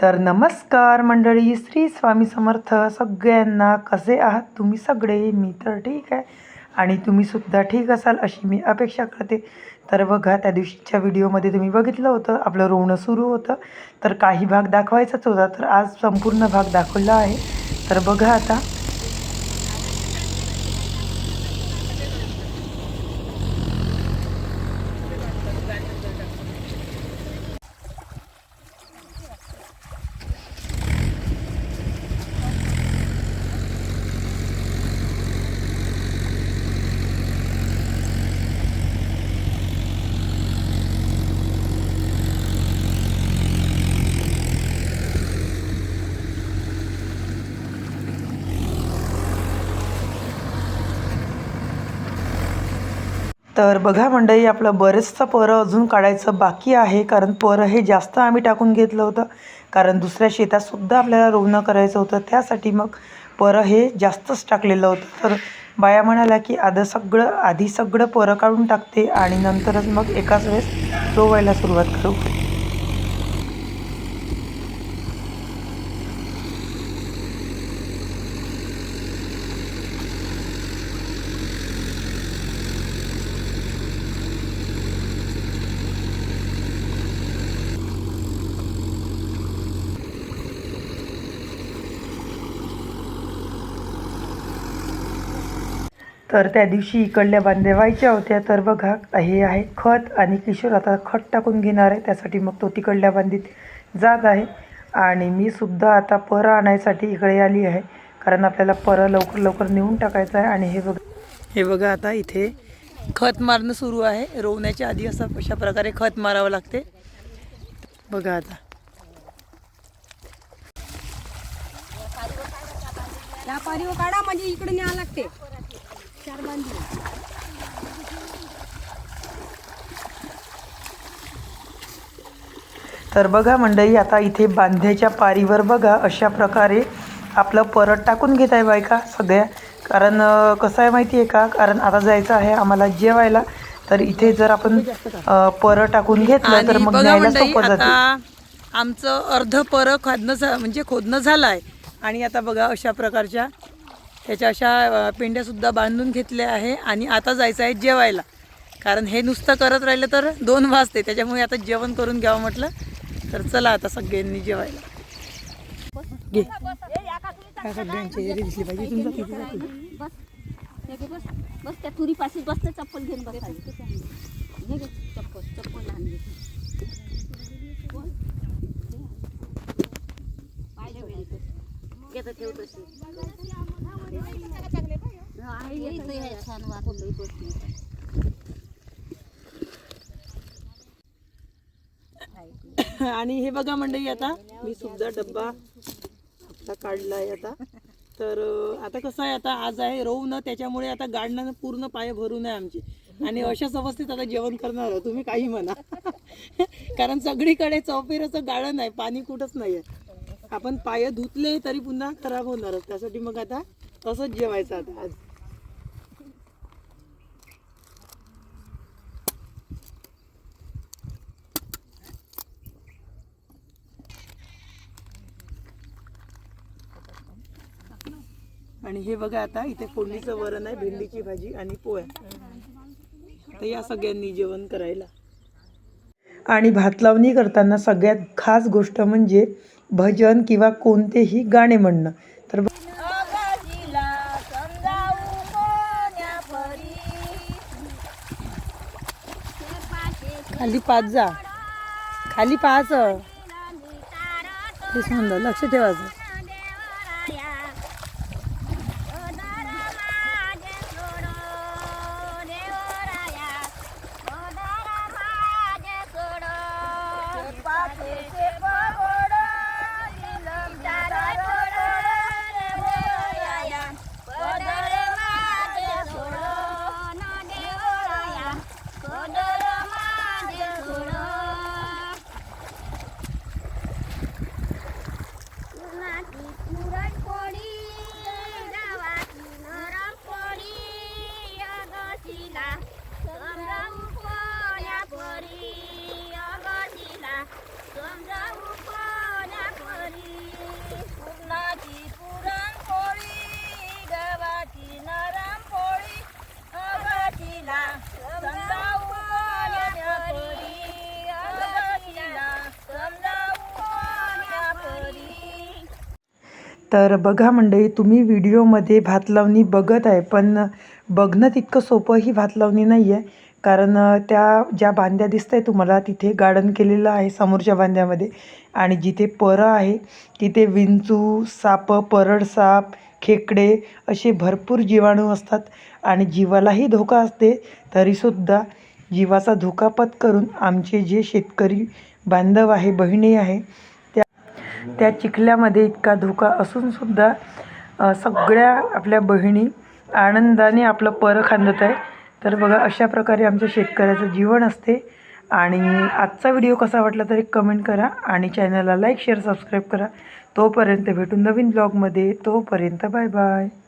तर नमस्कार मंडळी श्री स्वामी समर्थ. सगळ्यांना कसे आहात? तुम्ही सगळे? मी तर ठीक आहे. आणि तुम्हीसुद्धा ठीक असाल अशी मी अपेक्षा करते. तर बघा त्या दिवशीच्या व्हिडिओमध्ये तुम्ही बघितलं होतं आपलं रोवणं सुरू होतं. तर काही भाग दाखवायचाच होता तर आज संपूर्ण भाग दाखवला आहे. तर बघा आता तर बघा मंडळी आपलं बरेचसं परं अजून काढायचं बाकी आहे कारण परं हे जास्त आम्ही टाकून घेतलं होतं. कारण दुसऱ्या शेतातसुद्धा आपल्याला रोवणं करायचं होतं. त्यासाठी मग परं हे जास्तच टाकलेलं होतं. तर बाया म्हणाल्या की आधं सगळं आधी सगळं परं काढून टाकते आणि नंतरच मग एकाच वेळेस रोवायला सुरुवात करू. तर त्या दिवशी इकडल्या बांध्या व्हायच्या होत्या. तर बघा हे आहे खत आणि किशोर आता खत टाकून घेणार आहे. त्यासाठी मग तो तिकडल्या बांधीत जात आहे. आणि मी सुद्धा आता परं आणायसाठी इकडे आली आहे. कारण आपल्याला परं लवकर लवकर नेऊन टाकायचं आहे. आणि हे बघ हे बघा आता इथे खत मारणं सुरू आहे. रोवण्याच्या आधी असं अशा प्रकारे खत मारावं लागते. बघा आता. काढा म्हणजे इकडे न्यावं लागते. तर बघा मंडळी आता इथे बांध्याच्या पारीवर बघा अशा प्रकारे आपलं परत टाकून घेत आहे बायका सगळ्या. कारण कसं आहे माहिती आहे का? कारण आता जायचं आहे आम्हाला जेवायला. तर इथे जर आपण अं, परं टाकून घेतलं तर मग न्यायला मंडळी सोपं जाते. आमचं अर्ध पर खोदणं म्हणजे खोदणं झालं आहे आणि आता बघा अशा प्रकारच्या त्याच्या अशा पिंड्यासुद्धा पेंड्यासुद्धा बांधून घेतल्या आहे आणि आता जायचं आहे जेवायला कारण हे नुसतं करत राहिलं तर दोन वाजते त्याच्यामुळे आता जेवण करून घ्यावं म्हटलं तर चला आता सगळ्यांनी जेवायला घे काय सगळ्यांची एरी दिसली पाहिजे तुमचा किती जाते? बस बस बस त्या तुरी पाशीच बस चप्पल घेऊन बघा हे चप्पल चप्पल लहान ठेव छान वाटलं आणि हे बघा मंडळी आता मी सुद्धा डब्बा आपला काढला आहे आता. तर आता कसं आहे आता आज आहे रोवणं त्याच्यामुळे आता गाडणं पूर्ण पाय भरून आहे आमची. आणि अशाच अवस्थेत आता जेवण करणार आहोत तुम्ही काही म्हणा. कारण सगळीकडे चौपेराचं गाळण आहे पाणी कुठंच नाही आहे आपण पाय धुतले तरी पुन्हा खराब होणारच त्यासाठी मग आता तसंच जेवायचं आता आज. आणि हे बघा आता इथे फोडणीचं वरण आहे भेंडीची भाजी आणि पोळ्या. तर या सगळ्यांनी जेवण करायला. आणि भात लावणी करताना सगळ्यात खास गोष्ट म्हणजे भजन किंवा कोणतेही गाणे म्हणणं तर ब- खाली पाच जा. खाली पाच. लक्ष ठेवायचं. तर बघा मंडळी तुम्ही व्हिडिओमध्ये भात लावणी बघत आहे पण बघणं तितकं सोपं ही भात लावणी नाही आहे कारण त्या ज्या बांध्या दिसत आहे तुम्हाला तिथे गार्डन केलेलं आहे समोरच्या बांध्यामध्ये आणि जिथे परं आहे तिथे विंचू साप परड साप खेकडे असे भरपूर जीवाणू असतात. आणि जीवालाही धोका असते तरीसुद्धा जीवाचा धोका पत्करून आमचे जे शेतकरी बांधव आहे बहिणी आहे त्या त्या चिखल्यामध्ये इतका धोका असूनसुद्धा सगळ्या आपल्या बहिणी आनंदाने आपलं परं खांदत आहे तर बघा अशा प्रकारे आमच्या शेतकऱ्याचं जीवन असते. आणि आजचा व्हिडिओ कसा वाटला तरी कमेंट करा आणि चॅनलला लाईक शेअर सबस्क्राईब करा. तोपर्यंत भेटून नवीन ब्लॉगमध्ये. तोपर्यंत बाय बाय.